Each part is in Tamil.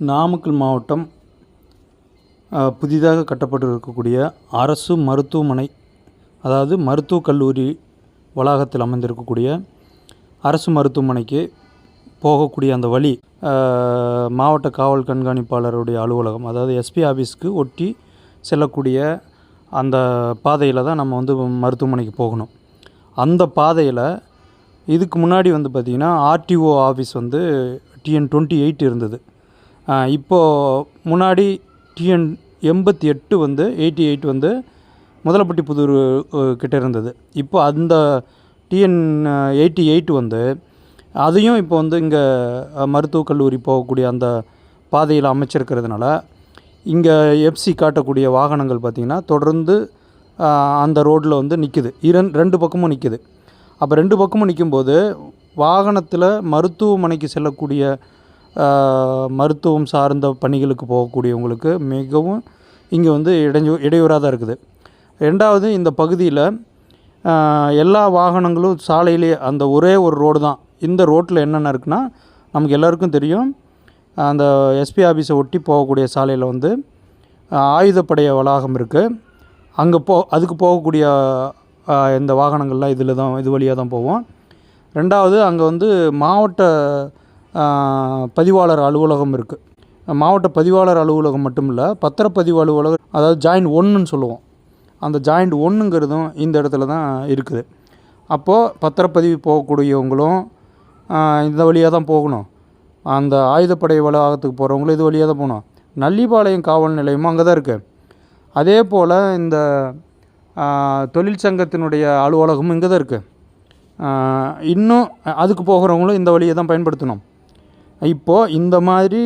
நாமக்கல் மாவட்டம் புதிதாக கட்டப்பட்டு இருக்கக்கூடிய அரசு மருத்துவமனை அதாவது மருத்துவக் கல்லூரி வளாகத்தில் அமைந்திருக்கக்கூடிய அரசு மருத்துவமனைக்கு போகக்கூடிய அந்த வழி மாவட்ட காவல் கண்காணிப்பாளருடைய அலுவலகம் அதாவது எஸ்பி ஆஃபீஸ்க்கு ஒட்டி செல்லக்கூடிய அந்த பாதையில் தான் நம்ம வந்து மருத்துவமனைக்கு போகணும். அந்த பாதையில் இதுக்கு முன்னாடி வந்து பார்த்திங்கன்னா ஆர்டிஓ ஆஃபீஸ் வந்து டிஎன் டுவெண்ட்டி எயிட் இருந்தது. இப்போது முன்னாடி டிஎன் எண்பத்தி எட்டு வந்து எயிட்டி எயிட் வந்து முதலப்பட்டி புதூர் கிட்டே இருந்தது. இப்போ அந்த டிஎன் எயிட்டி எயிட் வந்து அதையும் இப்போ வந்து இங்கே மருத்துவக் கல்லூரி போகக்கூடிய அந்த பாதையில் அமைச்சிருக்கிறதுனால இங்கே எஃப்சி காட்டக்கூடிய வாகனங்கள் பார்த்திங்கன்னா தொடர்ந்து அந்த ரோட்டில் வந்து நிற்குது இரண் ரெண்டு பக்கமும் நிற்குது அப்போ ரெண்டு பக்கமும் நிற்கும்போது வாகனத்தில் மருத்துவமனைக்கு செல்லக்கூடிய மருத்துவம் சார்ந்த பணிகளுக்கு போகக்கூடியவங்களுக்கு மிகவும் இங்கே வந்து இடைஞ்சு இடையூறாக தான் இருக்குது. ரெண்டாவது இந்த பகுதியில் எல்லா வாகனங்களும் சாலையிலே அந்த ஒரே ஒரு ரோடு தான். இந்த ரோட்டில் என்னென்ன இருக்குன்னா நமக்கு எல்லாருக்கும் தெரியும் அந்த எஸ்பி ஆஃபீஸை ஒட்டி போகக்கூடிய சாலையில் வந்து ஆயுதப்படைய வளாகம் இருக்குது அங்கே போ அதுக்கு போகக்கூடிய இந்த வாகனங்கள்லாம் இதில் தான் இது வழியாக தான் போவோம். ரெண்டாவது அங்கே வந்து மாவட்ட பதிவாளர் அலுவலகம் இருக்குது மாவட்ட பதிவாளர் அலுவலகம் மட்டும் இல்லை பத்திரப்பதிவு அலுவலகம் அதாவது ஜாயிண்ட் ஒன்றுன்னு சொல்லுவோம். அந்த ஜாயிண்ட் ஒன்றுங்கிறதும் இந்த இடத்துல தான் இருக்குது. அப்போது பத்திரப்பதிவு போகக்கூடியவங்களும் இந்த வழியாக தான் போகணும். அந்த ஆயுதப்படை வளாகத்துக்கு போகிறவங்களும் இது வழியாக தான் போகணும். நல்லிபாளையம் காவல் நிலையமும் அங்கே தான் இருக்குது அதே போல் இந்த தொழிற்சங்கத்தினுடைய அலுவலகமும் இங்கே தான் இருக்குது இன்னும் அதுக்கு போகிறவங்களும் இந்த வழியை தான் பயன்படுத்தணும். இப்போது இந்த மாதிரி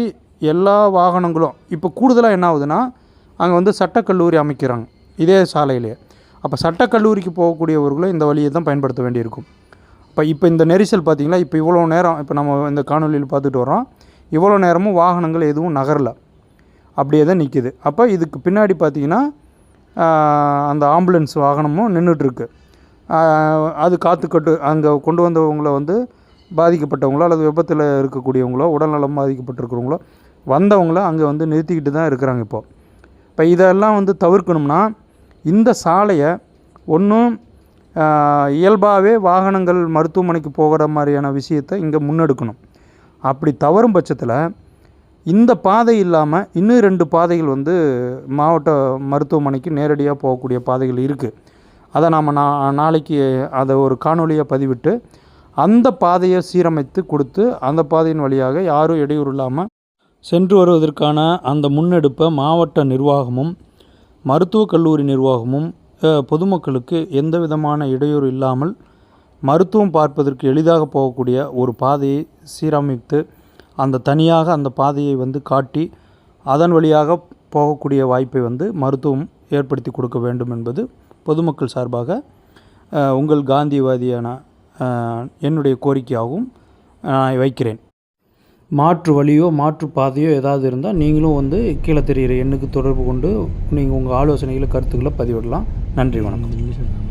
எல்லா வாகனங்களும் இப்போ கூடுதலாக என்ன ஆகுதுன்னா அங்கே வந்து சட்டக்கல்லூரி அமைக்கிறாங்க இதே சாலையிலே. அப்போ சட்டக்கல்லூரிக்கு போகக்கூடியவர்களும் இந்த வழியை தான் பயன்படுத்த வேண்டியிருக்கும். இப்போ இப்போ இந்த நெரிசல் பார்த்திங்களா இப்போ இவ்வளோ நேரம் இப்போ நம்ம இந்த காணொலியில் பார்த்துட்டு வரோம் இவ்வளோ நேரமும் வாகனங்கள் எதுவும் நகரல. அப்படியே தான் நிற்கிது அப்போ இதுக்கு பின்னாடி பார்த்திங்கன்னா அந்த ஆம்புலன்ஸ் வாகனமும் நின்றுட்டுருக்கு அது காத்துக்கட்டு அங்கே கொண்டு வந்தவங்கள வந்து பாதிக்கப்பட்டவங்களோ அல்லது விபத்தில் இருக்கக்கூடியவங்களோ உடல்நலம் பாதிக்கப்பட்டிருக்கிறவங்களோ வந்தவங்கள அங்கே வந்து நிறுத்திக்கிட்டு தான் இருக்கிறாங்க இப்போது இப்போ இதெல்லாம் வந்து தவிர்க்கணும்னா இந்த சாலையை ஒன்றும் இயல்பாகவே வாகனங்கள் மருத்துவமனைக்கு போகிற மாதிரியான விஷயத்தை இங்கே முன்னெடுக்கணும். அப்படி தவறும் பட்சத்தில் இந்த பாதை இல்லாமல் இன்னும் ரெண்டு பாதைகள் வந்து மாவட்ட மருத்துவமனைக்கு நேரடியாக போகக்கூடிய பாதைகள் இருக்குது அதை நாம் நா நாளைக்கு அதை ஒரு காணொலியாக பதிவிட்டு அந்த பாதையை சீரமைத்து கொடுத்து அந்த பாதையின் வழியாக யாரும் இடையூறு இல்லாமல் சென்று வருவதற்கான அந்த முன்னெடுப்பை மாவட்ட நிர்வாகமும் மருத்துவக் கல்லூரி நிர்வாகமும் பொதுமக்களுக்கு எந்த விதமான இடையூறு இல்லாமல் மருத்துவம் பார்ப்பதற்கு எளிதாக போகக்கூடிய ஒரு பாதையை சீரமைத்து அந்த தனியாக அந்த பாதையை வந்து காட்டி அதன் வழியாக போகக்கூடிய வாய்ப்பை வந்து மருத்துவம் ஏற்படுத்தி கொடுக்க வேண்டும் என்பது பொதுமக்கள் சார்பாக உங்கள் காந்திவாதியான என்னுடைய கோரிக்கையாகவும் நான் வைக்கிறேன். மாற்று வழியோ மாற்று பாதையோ ஏதாவது இருந்தால் நீங்களும் வந்து கீழே தெரிகிற எண்ணுக்கு தொடர்பு கொண்டு நீங்கள் உங்கள் ஆலோசனைகளை கருத்துக்களை பதிவிடலாம். நன்றி வணக்கம்.